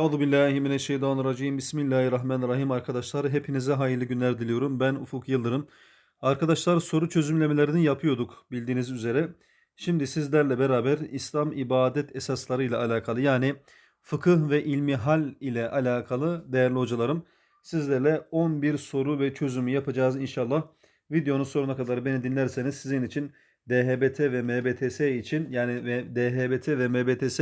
Euzu billahi mineşşeytanirracim. Bismillahirrahmanirrahim arkadaşlar. Hepinize hayırlı günler diliyorum. Ben Ufuk Yıldırım. Arkadaşlar soru çözümlemelerini yapıyorduk bildiğiniz üzere. Şimdi sizlerle beraber İslam ibadet esasları ile alakalı yani fıkıh ve ilmi hal ile alakalı değerli hocalarım sizlerle 11 soru ve çözümü yapacağız inşallah. Videonun sonuna kadar beni dinlerseniz sizin için DHBT ve MBTS için yani ve DHBT ve MBTS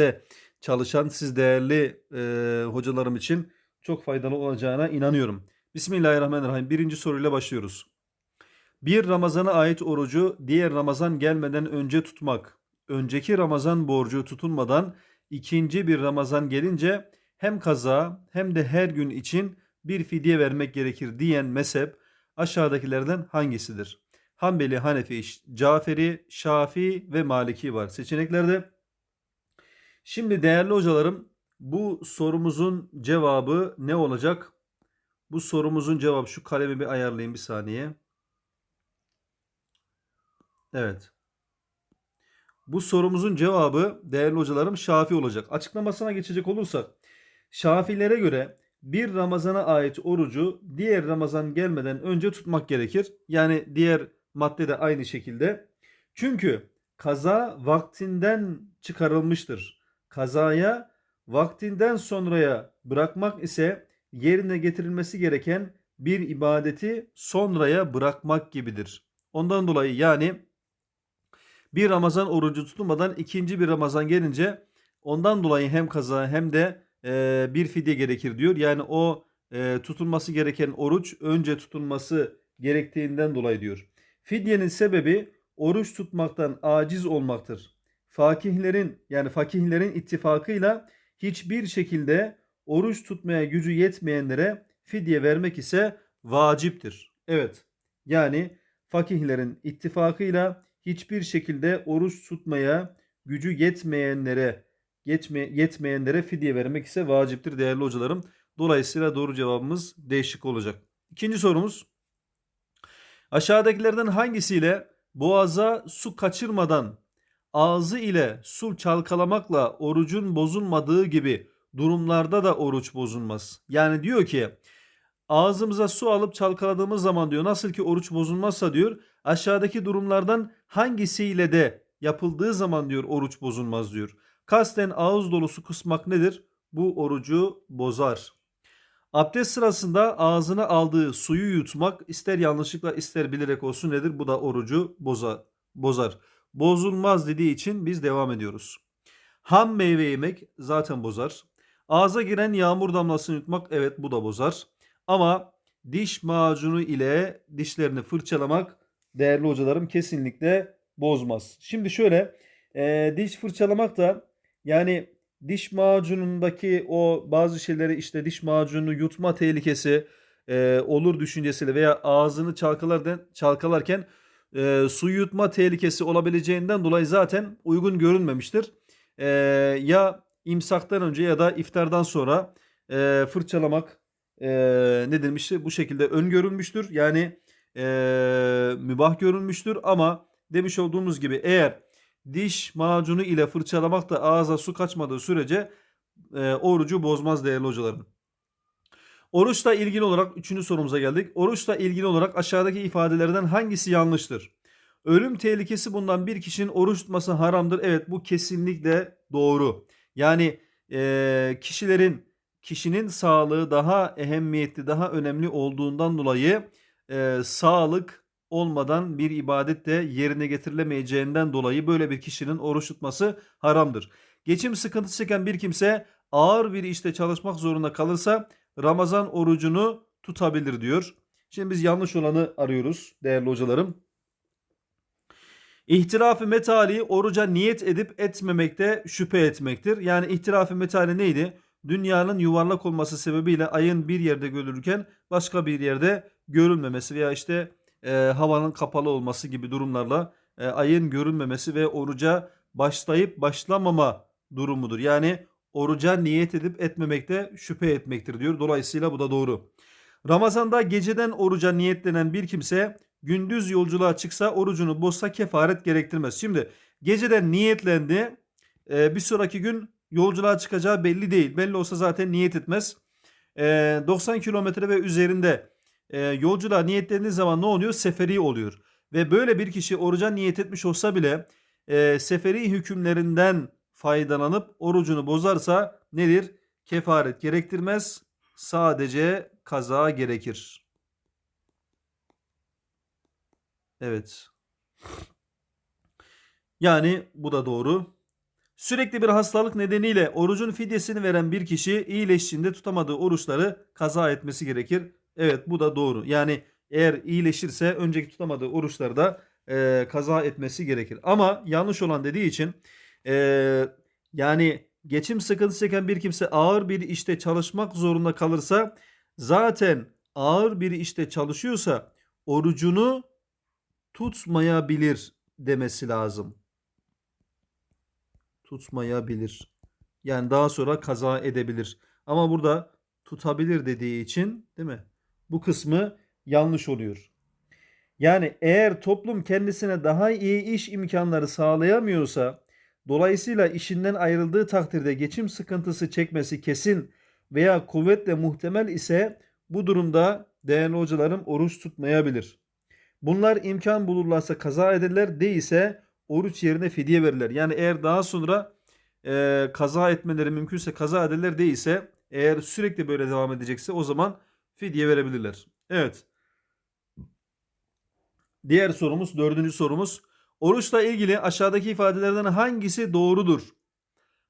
çalışan siz değerli e, hocalarım için çok faydalı olacağına inanıyorum. Bismillahirrahmanirrahim. Birinci soruyla başlıyoruz. Bir Ramazan'a ait orucu diğer Ramazan gelmeden önce tutmak. Önceki Ramazan borcu tutulmadan ikinci bir Ramazan gelince hem kaza hem de her gün için bir fidye vermek gerekir diyen mezhep aşağıdakilerden hangisidir? Hanbeli, Hanefi, Caferi, Şafii ve Maliki var. Seçeneklerde Şimdi değerli hocalarım bu sorumuzun cevabı ne olacak? Bu sorumuzun cevabı şu kalemi bir ayarlayayım bir saniye. Evet. Bu sorumuzun cevabı değerli hocalarım Şafi olacak. Açıklamasına geçecek olursak Şafilere göre bir Ramazana ait orucu diğer Ramazan gelmeden önce tutmak gerekir. Yani diğer madde de aynı şekilde. Çünkü kaza vaktinden çıkarılmıştır. Kazaya vaktinden sonraya bırakmak ise yerine getirilmesi gereken bir ibadeti sonraya bırakmak gibidir. Ondan dolayı yani bir Ramazan orucu tutulmadan ikinci bir Ramazan gelince ondan dolayı hem kaza hem de e, bir fidye gerekir diyor. Yani o e, tutulması gereken oruç önce tutulması gerektiğinden dolayı diyor. Fidyenin sebebi oruç tutmaktan aciz olmaktır. Fakihlerin yani fakihlerin ittifakıyla hiçbir şekilde oruç tutmaya gücü yetmeyenlere fidye vermek ise vaciptir. Evet. Yani fakihlerin ittifakıyla hiçbir şekilde oruç tutmaya gücü yetmeyenlere yetme, yetmeyenlere fidye vermek ise vaciptir değerli hocalarım. Dolayısıyla doğru cevabımız değişik olacak. İkinci sorumuz. Aşağıdakilerden hangisiyle boğaza su kaçırmadan ağzı ile su çalkalamakla orucun bozulmadığı gibi durumlarda da oruç bozulmaz. Yani diyor ki ağzımıza su alıp çalkaladığımız zaman diyor nasıl ki oruç bozulmazsa diyor aşağıdaki durumlardan hangisiyle de yapıldığı zaman diyor oruç bozulmaz diyor. Kasten ağız dolusu kusmak nedir? Bu orucu bozar. Abdest sırasında ağzına aldığı suyu yutmak ister yanlışlıkla ister bilerek olsun nedir? Bu da orucu bozar. bozar. Bozulmaz dediği için biz devam ediyoruz. Ham meyve yemek zaten bozar. Ağza giren yağmur damlasını yutmak evet bu da bozar. Ama diş macunu ile dişlerini fırçalamak değerli hocalarım kesinlikle bozmaz. Şimdi şöyle e, diş fırçalamak da yani diş macunundaki o bazı şeyleri işte diş macunu yutma tehlikesi e, olur düşüncesiyle veya ağzını çalkalarken, çalkalarken e, su yutma tehlikesi olabileceğinden dolayı zaten uygun görünmemiştir. E, ya imsaktan önce ya da iftardan sonra e, fırçalamak e, ne demişti bu şekilde öngörülmüştür. Yani e, mübah görülmüştür ama demiş olduğumuz gibi eğer diş macunu ile fırçalamak da ağza su kaçmadığı sürece e, orucu bozmaz değerli hocalarım. Oruçla ilgili olarak üçüncü sorumuza geldik. Oruçla ilgili olarak aşağıdaki ifadelerden hangisi yanlıştır? Ölüm tehlikesi bundan bir kişinin oruç tutması haramdır. Evet bu kesinlikle doğru. Yani e, kişilerin kişinin sağlığı daha ehemmiyetli, daha önemli olduğundan dolayı e, sağlık olmadan bir ibadet de yerine getirilemeyeceğinden dolayı böyle bir kişinin oruç tutması haramdır. Geçim sıkıntısı çeken bir kimse ağır bir işte çalışmak zorunda kalırsa Ramazan orucunu tutabilir diyor. Şimdi biz yanlış olanı arıyoruz değerli hocalarım. İhtilaf-ı metali oruca niyet edip etmemekte şüphe etmektir. Yani ihtilaf-ı metali neydi? Dünyanın yuvarlak olması sebebiyle ayın bir yerde görülürken başka bir yerde görülmemesi veya işte e, havanın kapalı olması gibi durumlarla e, ayın görülmemesi ve oruca başlayıp başlamama durumudur. Yani oruca niyet edip etmemekte şüphe etmektir diyor. Dolayısıyla bu da doğru. Ramazanda geceden oruca niyetlenen bir kimse gündüz yolculuğa çıksa orucunu bozsa kefaret gerektirmez. Şimdi geceden niyetlendi. E, bir sonraki gün yolculuğa çıkacağı belli değil. Belli olsa zaten niyet etmez. Ee, 90 kilometre ve üzerinde e, yolculuğa niyetlendiği zaman ne oluyor? Seferi oluyor. Ve böyle bir kişi oruca niyet etmiş olsa bile e, seferi hükümlerinden faydalanıp orucunu bozarsa nedir? Kefaret gerektirmez. Sadece kaza gerekir. Evet. Yani bu da doğru. Sürekli bir hastalık nedeniyle orucun fidyesini veren bir kişi iyileştiğinde tutamadığı oruçları kaza etmesi gerekir. Evet bu da doğru. Yani eğer iyileşirse önceki tutamadığı oruçları da e, kaza etmesi gerekir. Ama yanlış olan dediği için e, yani geçim sıkıntısı çeken bir kimse ağır bir işte çalışmak zorunda kalırsa zaten ağır bir işte çalışıyorsa orucunu tutmayabilir demesi lazım. Tutmayabilir. Yani daha sonra kaza edebilir. Ama burada tutabilir dediği için değil mi? Bu kısmı yanlış oluyor. Yani eğer toplum kendisine daha iyi iş imkanları sağlayamıyorsa dolayısıyla işinden ayrıldığı takdirde geçim sıkıntısı çekmesi kesin veya kuvvetle muhtemel ise bu durumda değerli hocalarım oruç tutmayabilir. Bunlar imkan bulurlarsa kaza ederler değilse oruç yerine fidye verirler. Yani eğer daha sonra e, kaza etmeleri mümkünse kaza ederler değilse eğer sürekli böyle devam edecekse o zaman fidye verebilirler. Evet. Diğer sorumuz dördüncü sorumuz. Oruçla ilgili aşağıdaki ifadelerden hangisi doğrudur?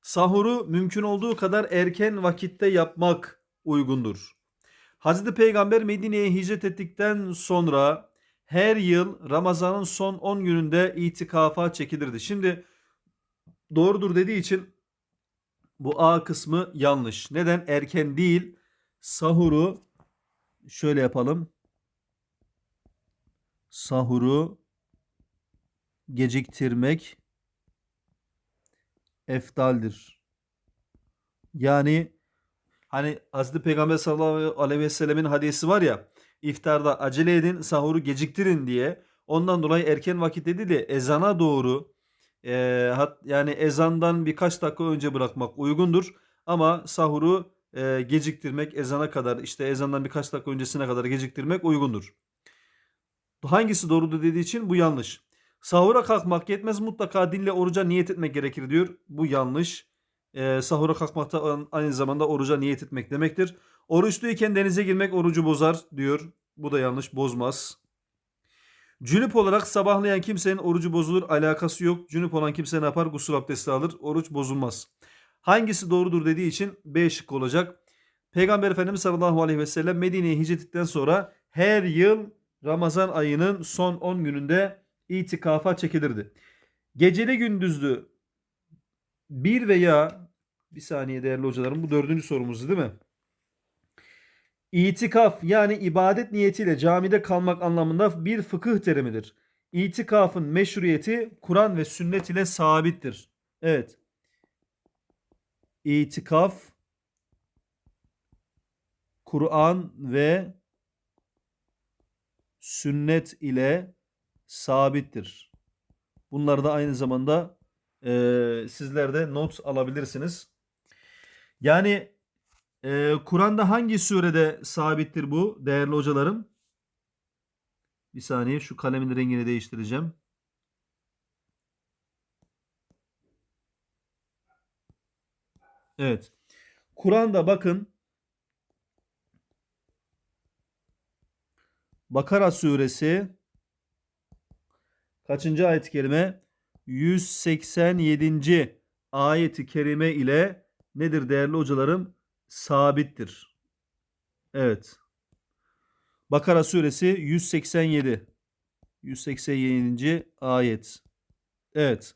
Sahuru mümkün olduğu kadar erken vakitte yapmak uygundur. Hazreti Peygamber Medine'ye hicret ettikten sonra her yıl Ramazan'ın son 10 gününde itikafa çekilirdi. Şimdi doğrudur dediği için bu A kısmı yanlış. Neden? Erken değil. Sahuru şöyle yapalım. Sahuru geciktirmek eftaldir. Yani hani Hazreti Peygamber sallallahu aleyhi ve sellemin hadisi var ya iftarda acele edin sahuru geciktirin diye. Ondan dolayı erken vakit dedi de ezana doğru e, hat, yani ezandan birkaç dakika önce bırakmak uygundur. Ama sahuru e, geciktirmek ezana kadar işte ezandan birkaç dakika öncesine kadar geciktirmek uygundur. Hangisi doğrudur dediği için bu yanlış. Sahura kalkmak yetmez mutlaka dinle oruca niyet etmek gerekir diyor. Bu yanlış. E, sahura kalkmakta aynı zamanda oruca niyet etmek demektir. Oruçluyken denize girmek orucu bozar diyor. Bu da yanlış bozmaz. Cünüp olarak sabahlayan kimsenin orucu bozulur alakası yok. Cünüp olan kimse ne yapar? Gusül abdesti alır. Oruç bozulmaz. Hangisi doğrudur dediği için B şıkkı olacak. Peygamber Efendimiz sallallahu aleyhi ve sellem Medine'ye hicret ettikten sonra her yıl Ramazan ayının son 10 gününde itikafa çekilirdi. Geceli gündüzlü bir veya bir saniye değerli hocalarım bu dördüncü sorumuzdu değil mi? İtikaf yani ibadet niyetiyle camide kalmak anlamında bir fıkıh terimidir. İtikafın meşruiyeti Kur'an ve sünnet ile sabittir. Evet. İtikaf Kur'an ve sünnet ile sabittir. Bunları da aynı zamanda e, sizler de not alabilirsiniz. Yani e, Kur'an'da hangi surede sabittir bu değerli hocalarım? Bir saniye şu kalemin rengini değiştireceğim. Evet. Kur'an'da bakın Bakara suresi kaçıncı ayet-i kerime? 187. ayeti kerime ile nedir değerli hocalarım? Sabittir. Evet. Bakara suresi 187. 187. ayet. Evet.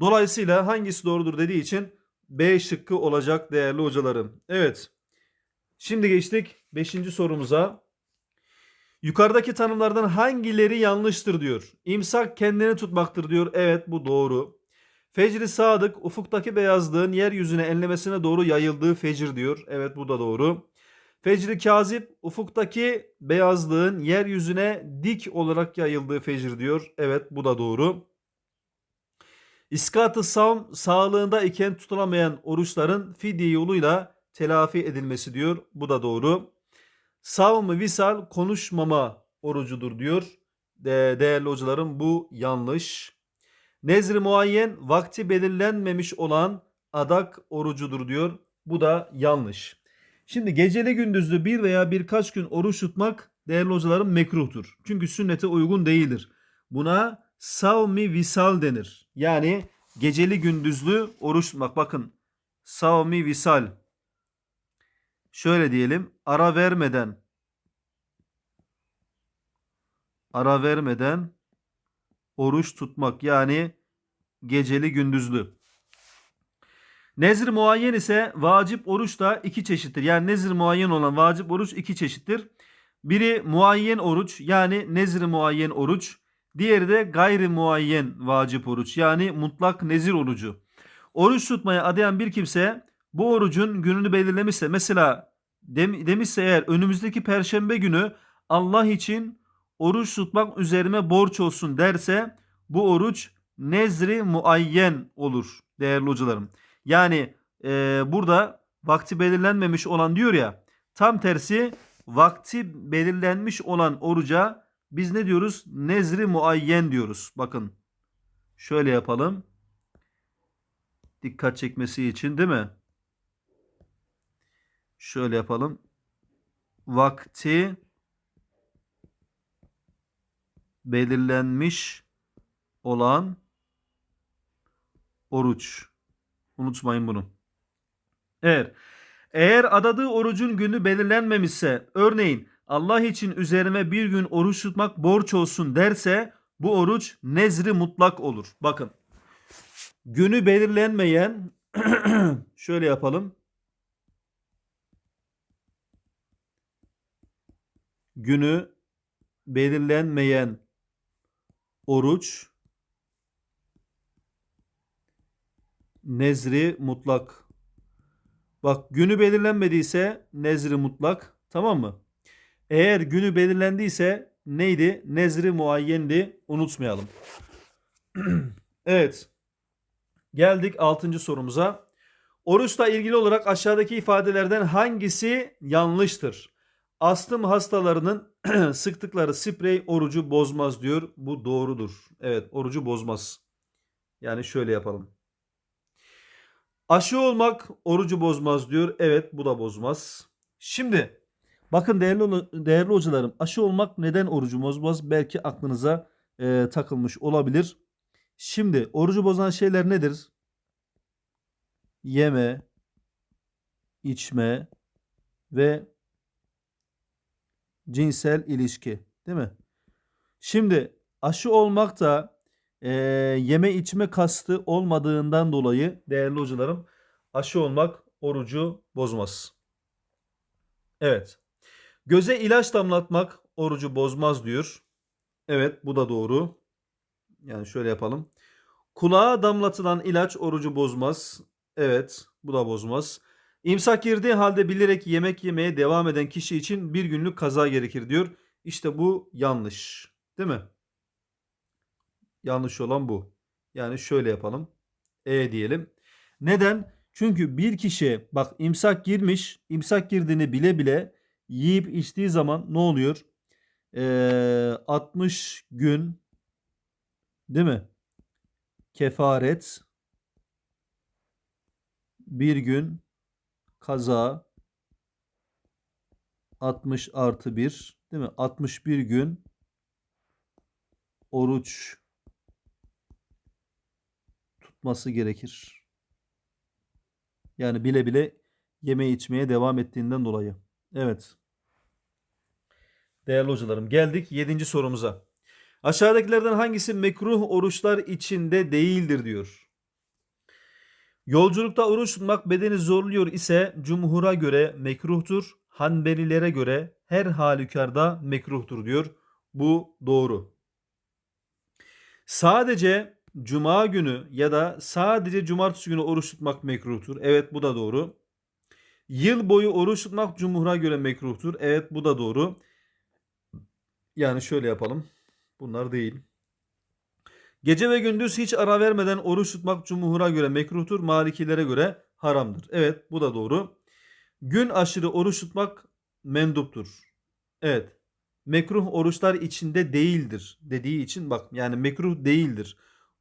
Dolayısıyla hangisi doğrudur dediği için B şıkkı olacak değerli hocalarım. Evet. Şimdi geçtik 5. sorumuza. Yukarıdaki tanımlardan hangileri yanlıştır diyor. İmsak kendini tutmaktır diyor. Evet bu doğru. Fecri sadık ufuktaki beyazlığın yeryüzüne enlemesine doğru yayıldığı fecir diyor. Evet bu da doğru. Fecri kazip ufuktaki beyazlığın yeryüzüne dik olarak yayıldığı fecir diyor. Evet bu da doğru. İskatı savm sağlığında iken tutulamayan oruçların fidye yoluyla telafi edilmesi diyor. Bu da doğru. Savmı visal konuşmama orucudur diyor. De değerli hocalarım bu yanlış. Nezri muayyen vakti belirlenmemiş olan adak orucudur diyor. Bu da yanlış. Şimdi geceli gündüzlü bir veya birkaç gün oruç tutmak değerli hocalarım mekruhtur. Çünkü sünnete uygun değildir. Buna savmi visal denir. Yani geceli gündüzlü oruç tutmak. Bakın savmi visal. Şöyle diyelim ara vermeden ara vermeden oruç tutmak yani geceli gündüzlü. Nezr muayyen ise vacip oruç da iki çeşittir. Yani nezr muayyen olan vacip oruç iki çeşittir. Biri muayyen oruç yani nezr muayyen oruç. Diğeri de gayri muayyen vacip oruç yani mutlak nezir orucu. Oruç tutmaya adayan bir kimse bu orucun gününü belirlemişse mesela dem- demişse eğer önümüzdeki perşembe günü Allah için oruç tutmak üzerime borç olsun derse bu oruç nezri muayyen olur değerli hocalarım. Yani e, burada vakti belirlenmemiş olan diyor ya tam tersi vakti belirlenmiş olan oruca biz ne diyoruz? Nezri muayyen diyoruz. Bakın şöyle yapalım. Dikkat çekmesi için değil mi? Şöyle yapalım. Vakti belirlenmiş olan oruç. Unutmayın bunu. Eğer eğer adadığı orucun günü belirlenmemişse örneğin Allah için üzerime bir gün oruç tutmak borç olsun derse bu oruç nezri mutlak olur. Bakın günü belirlenmeyen şöyle yapalım. Günü belirlenmeyen oruç nezri mutlak. Bak günü belirlenmediyse nezri mutlak. Tamam mı? Eğer günü belirlendiyse neydi? Nezri muayyendi. Unutmayalım. evet. Geldik 6. sorumuza. Oruçla ilgili olarak aşağıdaki ifadelerden hangisi yanlıştır? Astım hastalarının sıktıkları sprey orucu bozmaz diyor. Bu doğrudur. Evet orucu bozmaz. Yani şöyle yapalım. Aşı olmak orucu bozmaz diyor. Evet bu da bozmaz. Şimdi bakın değerli değerli hocalarım aşı olmak neden orucu bozmaz? Belki aklınıza e, takılmış olabilir. Şimdi orucu bozan şeyler nedir? Yeme, içme ve cinsel ilişki, değil mi? Şimdi aşı olmak da e, yeme içme kastı olmadığından dolayı değerli hocalarım aşı olmak orucu bozmaz. Evet. Göze ilaç damlatmak orucu bozmaz diyor. Evet bu da doğru. Yani şöyle yapalım. Kulağa damlatılan ilaç orucu bozmaz. Evet bu da bozmaz. İmsak girdiği halde bilerek yemek yemeye devam eden kişi için bir günlük kaza gerekir diyor. İşte bu yanlış. Değil mi? Yanlış olan bu. Yani şöyle yapalım. E diyelim. Neden? Çünkü bir kişi bak imsak girmiş, imsak girdiğini bile bile yiyip içtiği zaman ne oluyor? Ee, 60 gün değil mi? Kefaret bir gün kaza 60 artı 1 değil mi? 61 gün oruç tutması gerekir. Yani bile bile yeme içmeye devam ettiğinden dolayı. Evet. Değerli hocalarım geldik 7. sorumuza. Aşağıdakilerden hangisi mekruh oruçlar içinde değildir diyor. Yolculukta oruç tutmak bedeni zorluyor ise cumhura göre mekruhtur. Hanbelilere göre her halükarda mekruhtur diyor. Bu doğru. Sadece cuma günü ya da sadece cumartesi günü oruç tutmak mekruhtur. Evet bu da doğru. Yıl boyu oruç tutmak cumhura göre mekruhtur. Evet bu da doğru. Yani şöyle yapalım. Bunlar değil. Gece ve gündüz hiç ara vermeden oruç tutmak cumhura göre mekruhtur, malikilere göre haramdır. Evet bu da doğru. Gün aşırı oruç tutmak menduptur. Evet. Mekruh oruçlar içinde değildir dediği için bak yani mekruh değildir.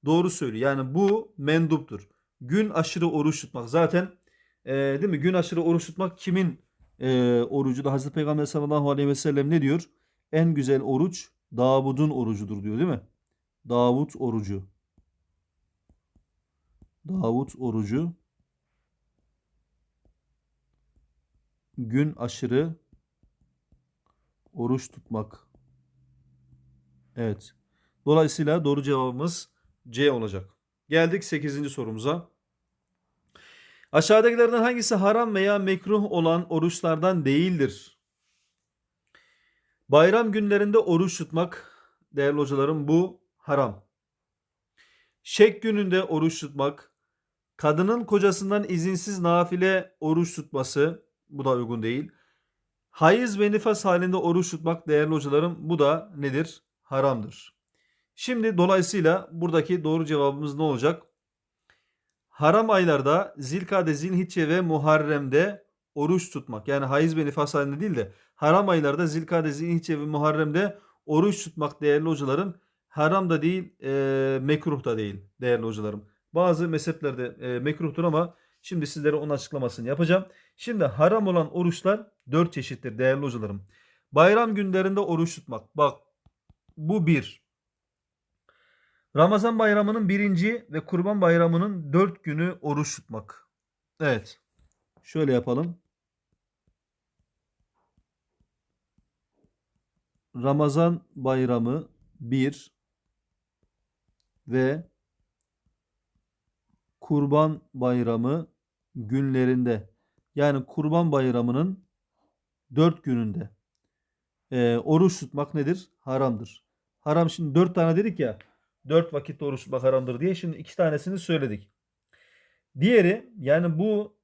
Doğru söylüyor. Yani bu menduptur. Gün aşırı oruç tutmak. Zaten e, değil mi? Gün aşırı oruç tutmak kimin e, orucu da Hazreti Peygamber sallallahu aleyhi ve sellem ne diyor? En güzel oruç Davud'un orucudur diyor değil mi? Davut orucu. Davut orucu gün aşırı oruç tutmak. Evet. Dolayısıyla doğru cevabımız C olacak. Geldik 8. sorumuza. Aşağıdakilerden hangisi haram veya mekruh olan oruçlardan değildir? Bayram günlerinde oruç tutmak değerli hocalarım bu haram. Şek gününde oruç tutmak, kadının kocasından izinsiz nafile oruç tutması bu da uygun değil. Hayız ve nifas halinde oruç tutmak değerli hocalarım bu da nedir? Haramdır. Şimdi dolayısıyla buradaki doğru cevabımız ne olacak? Haram aylarda Zilkade, Zilhicce ve Muharrem'de oruç tutmak. Yani hayız ve nifas halinde değil de haram aylarda Zilkade, Zilhicce ve Muharrem'de oruç tutmak değerli hocalarım haram da değil, e, mekruh da değil değerli hocalarım. Bazı mezheplerde e, mekruhtur ama şimdi sizlere onun açıklamasını yapacağım. Şimdi haram olan oruçlar dört çeşittir değerli hocalarım. Bayram günlerinde oruç tutmak. Bak bu bir. Ramazan bayramının birinci ve kurban bayramının dört günü oruç tutmak. Evet. Şöyle yapalım. Ramazan bayramı bir ve kurban bayramı günlerinde yani kurban bayramının dört gününde e, oruç tutmak nedir? Haramdır. Haram şimdi dört tane dedik ya dört vakitte oruç tutmak haramdır diye şimdi iki tanesini söyledik. Diğeri yani bu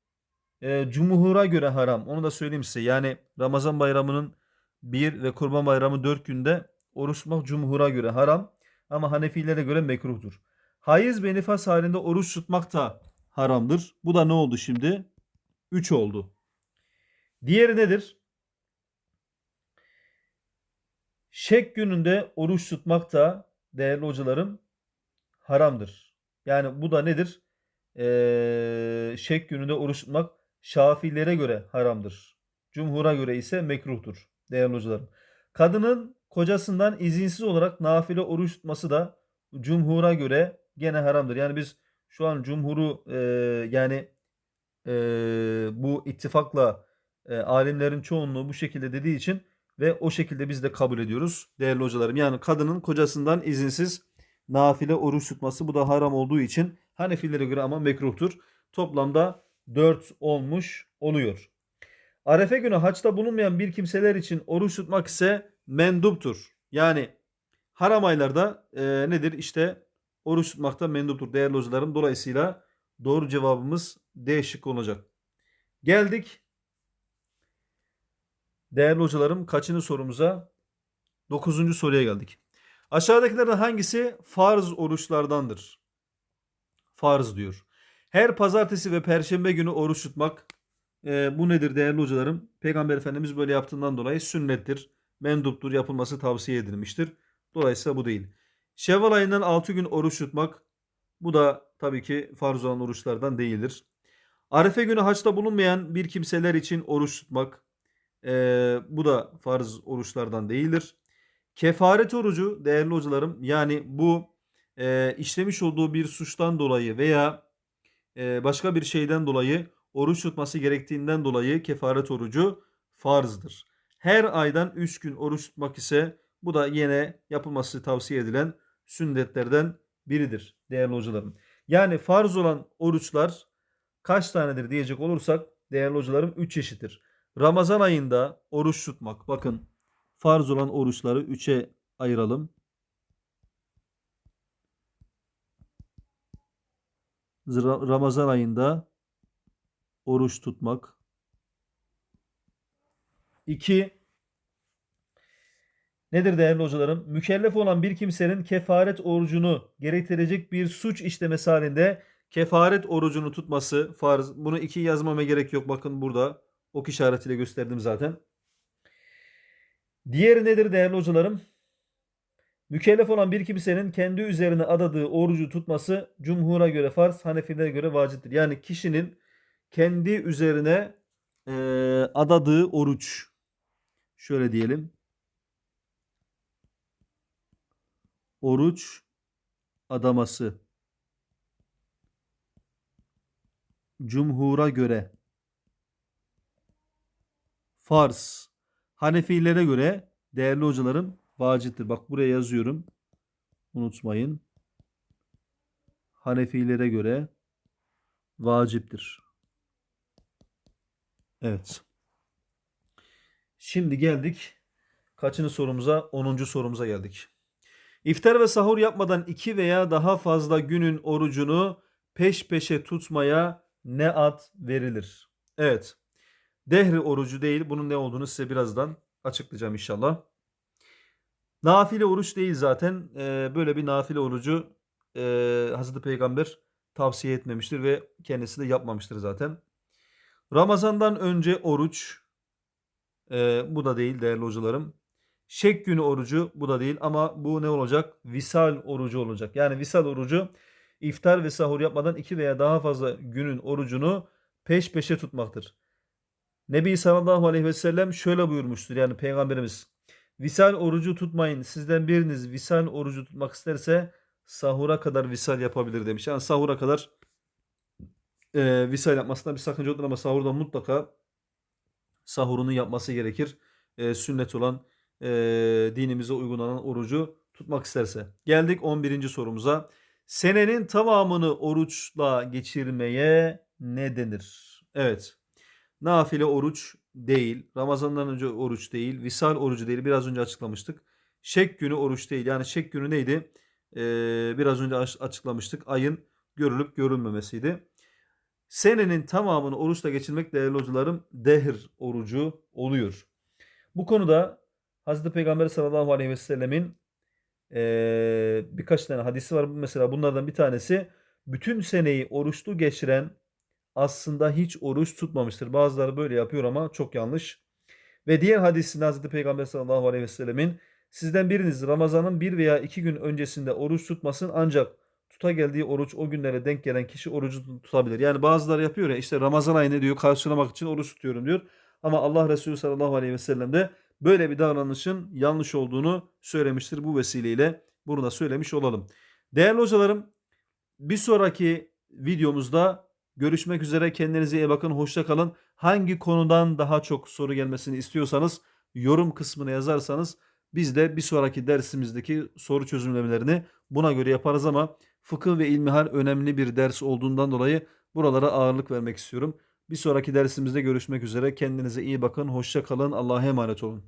e, cumhura göre haram. Onu da söyleyeyim size. Yani Ramazan bayramının bir ve kurban bayramı dört günde oruç tutmak cumhura göre haram. Ama Hanefilere göre mekruhtur. Hayız ve nifas halinde oruç tutmak da haramdır. Bu da ne oldu şimdi? 3 oldu. Diğeri nedir? Şek gününde oruç tutmak da değerli hocalarım haramdır. Yani bu da nedir? Ee, şek gününde oruç tutmak Şafilere göre haramdır. Cumhura göre ise mekruhtur değerli hocalarım. Kadının kocasından izinsiz olarak nafile oruç tutması da cumhura göre gene haramdır. Yani biz şu an cumhuru e, yani e, bu ittifakla e, alimlerin çoğunluğu bu şekilde dediği için ve o şekilde biz de kabul ediyoruz değerli hocalarım. Yani kadının kocasından izinsiz nafile oruç tutması bu da haram olduğu için Hanefilere göre ama mekruhtur. Toplamda 4 olmuş oluyor. Arefe günü haçta bulunmayan bir kimseler için oruç tutmak ise menduptur. Yani haram aylarda e, nedir? İşte oruç tutmakta menduptur değerli hocalarım. Dolayısıyla doğru cevabımız D şıkkı olacak. Geldik değerli hocalarım kaçıncı sorumuza? Dokuzuncu soruya geldik. Aşağıdakilerden hangisi farz oruçlardandır? Farz diyor. Her pazartesi ve perşembe günü oruç tutmak e, bu nedir değerli hocalarım? Peygamber Efendimiz böyle yaptığından dolayı sünnettir. Menduptur yapılması tavsiye edilmiştir. Dolayısıyla bu değil. Şevval ayından 6 gün oruç tutmak bu da tabii ki farz olan oruçlardan değildir. Arefe günü haçta bulunmayan bir kimseler için oruç tutmak e, bu da farz oruçlardan değildir. Kefaret orucu değerli hocalarım yani bu e, işlemiş olduğu bir suçtan dolayı veya e, başka bir şeyden dolayı oruç tutması gerektiğinden dolayı kefaret orucu farzdır. Her aydan 3 gün oruç tutmak ise bu da yine yapılması tavsiye edilen sünnetlerden biridir değerli hocalarım. Yani farz olan oruçlar kaç tanedir diyecek olursak değerli hocalarım 3 çeşittir. Ramazan ayında oruç tutmak. Bakın farz olan oruçları 3'e ayıralım. Ramazan ayında oruç tutmak. 2. Nedir değerli hocalarım? Mükellef olan bir kimsenin kefaret orucunu gerektirecek bir suç işlemesi halinde kefaret orucunu tutması farz. Bunu iki yazmama gerek yok. Bakın burada ok işaretiyle gösterdim zaten. Diğeri nedir değerli hocalarım? Mükellef olan bir kimsenin kendi üzerine adadığı orucu tutması cumhura göre farz, Hanefilere göre vaciptir. Yani kişinin kendi üzerine eee, adadığı oruç. Şöyle diyelim. Oruç adaması. Cumhura göre farz. Hanefilere göre değerli hocalarım vaciptir. Bak buraya yazıyorum. Unutmayın. Hanefilere göre vaciptir. Evet. Şimdi geldik kaçıncı sorumuza? 10. sorumuza geldik. İftar ve sahur yapmadan iki veya daha fazla günün orucunu peş peşe tutmaya ne ad verilir? Evet. Dehri orucu değil. Bunun ne olduğunu size birazdan açıklayacağım inşallah. Nafile oruç değil zaten. Ee, böyle bir nafile orucu e, Hazreti Peygamber tavsiye etmemiştir ve kendisi de yapmamıştır zaten. Ramazandan önce oruç e, bu da değil değerli hocalarım. Şek günü orucu bu da değil ama bu ne olacak? Visal orucu olacak. Yani visal orucu iftar ve sahur yapmadan iki veya daha fazla günün orucunu peş peşe tutmaktır. Nebi sallallahu aleyhi ve sellem şöyle buyurmuştur. Yani peygamberimiz visal orucu tutmayın. Sizden biriniz visal orucu tutmak isterse sahura kadar visal yapabilir demiş. Yani sahura kadar e, visal yapmasında bir sakınca yoktur ama sahurda mutlaka sahurunu yapması gerekir. E, sünnet olan e, dinimize uygulanan orucu tutmak isterse. Geldik 11. sorumuza. Senenin tamamını oruçla geçirmeye ne denir? Evet. Nafile oruç değil. Ramazandan önce oruç değil. Visal orucu değil. Biraz önce açıklamıştık. Şek günü oruç değil. Yani şek günü neydi? Ee, biraz önce aç- açıklamıştık. Ayın görülüp görülmemesiydi. Senenin tamamını oruçla geçirmek değerli hocalarım dehr orucu oluyor. Bu konuda Hazreti Peygamber sallallahu aleyhi ve sellemin eee, birkaç tane hadisi var. Mesela bunlardan bir tanesi bütün seneyi oruçlu geçiren aslında hiç oruç tutmamıştır. Bazıları böyle yapıyor ama çok yanlış. Ve diğer hadisinde Hazreti Peygamber sallallahu aleyhi ve sellemin sizden biriniz Ramazan'ın bir veya iki gün öncesinde oruç tutmasın ancak tuta geldiği oruç o günlere denk gelen kişi orucu tutabilir. Yani bazıları yapıyor ya işte Ramazan ayını diyor karşılamak için oruç tutuyorum diyor. Ama Allah Resulü sallallahu aleyhi ve sellem de böyle bir davranışın yanlış olduğunu söylemiştir. Bu vesileyle bunu da söylemiş olalım. Değerli hocalarım bir sonraki videomuzda görüşmek üzere. Kendinize iyi bakın. Hoşça kalın. Hangi konudan daha çok soru gelmesini istiyorsanız yorum kısmına yazarsanız biz de bir sonraki dersimizdeki soru çözümlemelerini buna göre yaparız ama fıkıh ve ilmihal önemli bir ders olduğundan dolayı buralara ağırlık vermek istiyorum. Bir sonraki dersimizde görüşmek üzere. Kendinize iyi bakın. Hoşça kalın. Allah'a emanet olun.